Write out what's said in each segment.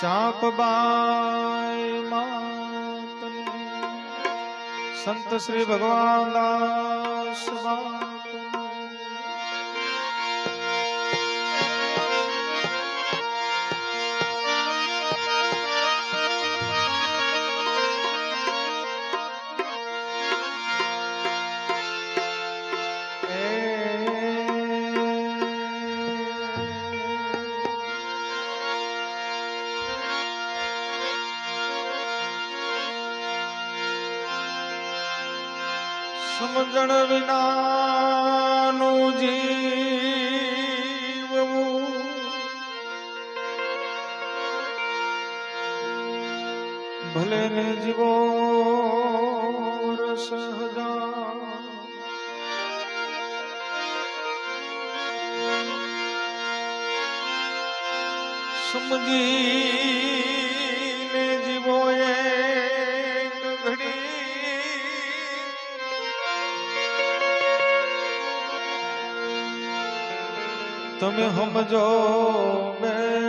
ચાપબાઈ માતને સંત શ્રી ભગવાન દાસ સમજણ વિનાનું જીવવું ભલે ને જીવો રસ હજાર તમે સમજો બેડો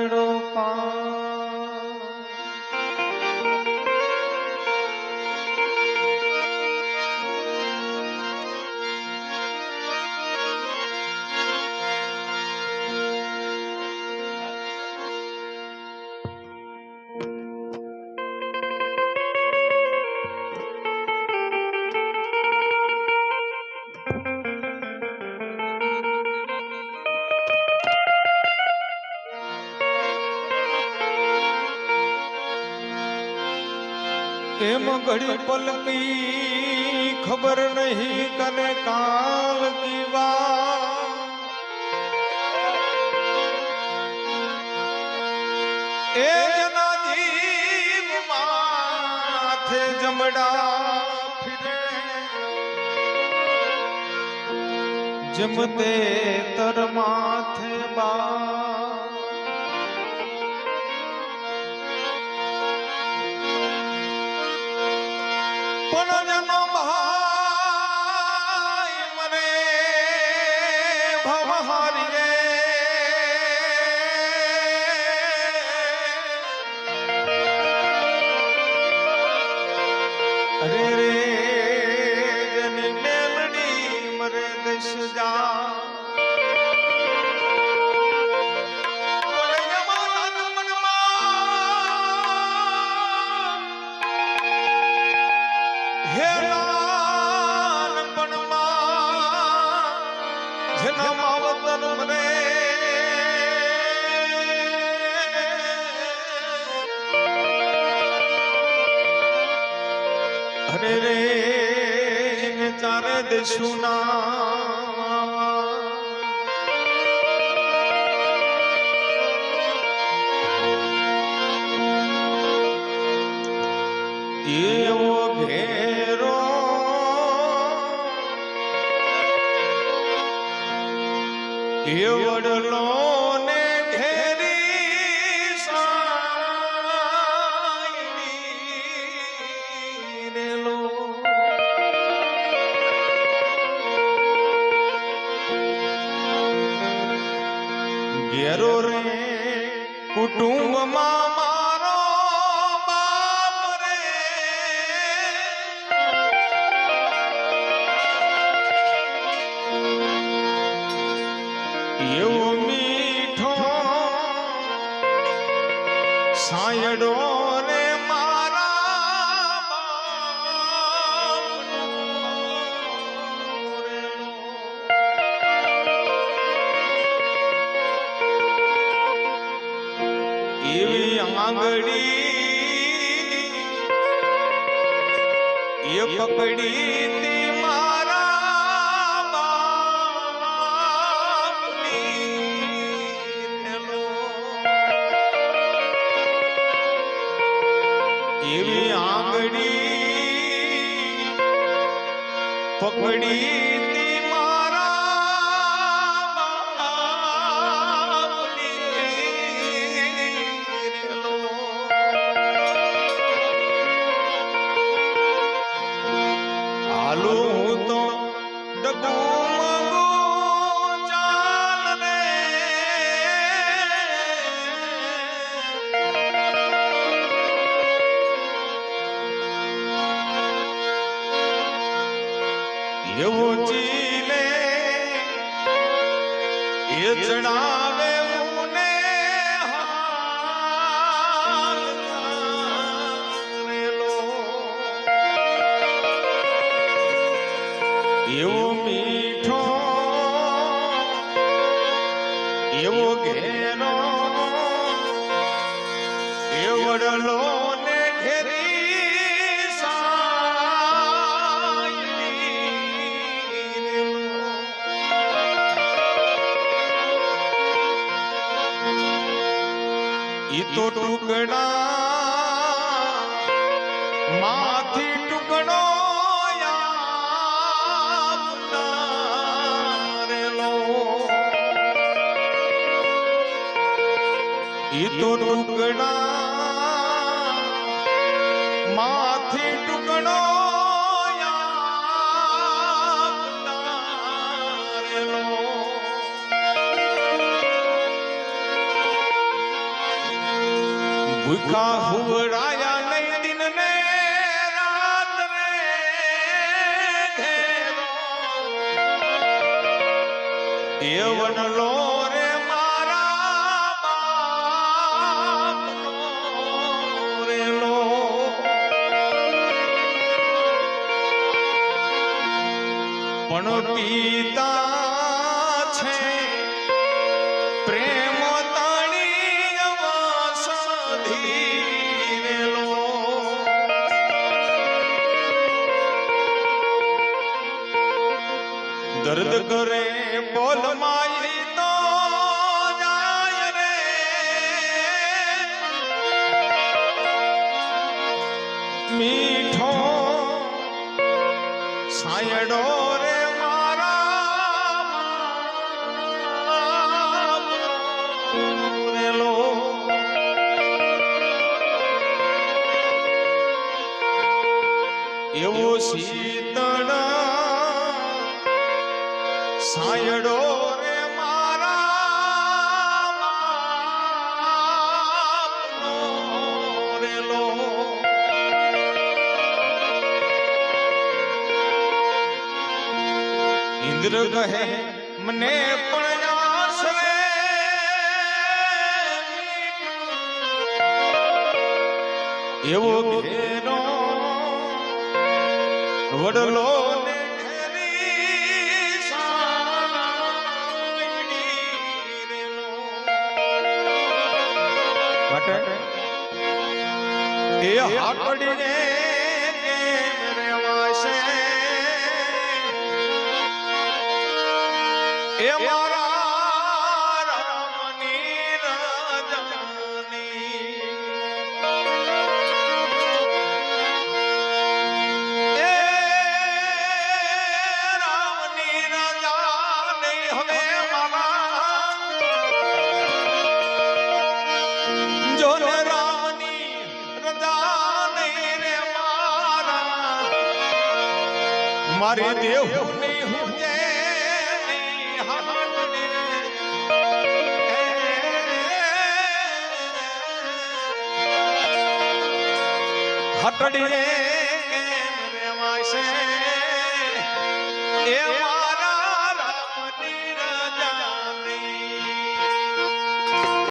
ઘડી પલકી, ખબર નહીં કને કાલ કી વાત એ જના જીવ માથે જમડા ફિરે. જમતે તર અરે રે ચારે દેશું ના એવો ઘેરો એ ઘેરો રે કુટુંબમાં મારો બાપ રે. એવો મીઠો સાયડો એવી આંગળી એ પકડી તી મારા બાપની થેલો. એવી આંગળી પકડી એવું ચીલે એ જણાવે મને એવો મીઠો એવો ઘેરો એવડલો તો ટુકડા માથી ટુકડો. ઈ તો ટુકડા માથી ટુકડો આપનારેલો. ભૂખા હુવડાયા નહીં દિન ને રાત રે મારા રેલો. પણ પિતા કરે બોલ માઈ તો જાય રે. મીઠો સાયડો રે એવો શીતળ સાયડો રે મારા રેલો ઇન્દ્ર કહે મને પણ આશરે એવો ઘેરો વડલો ને માટે એ હાકડીને કેમ રેવાશે. એ મારા મારી દેવની હું જેની હાટની હટડીએ રેવાશે? એવા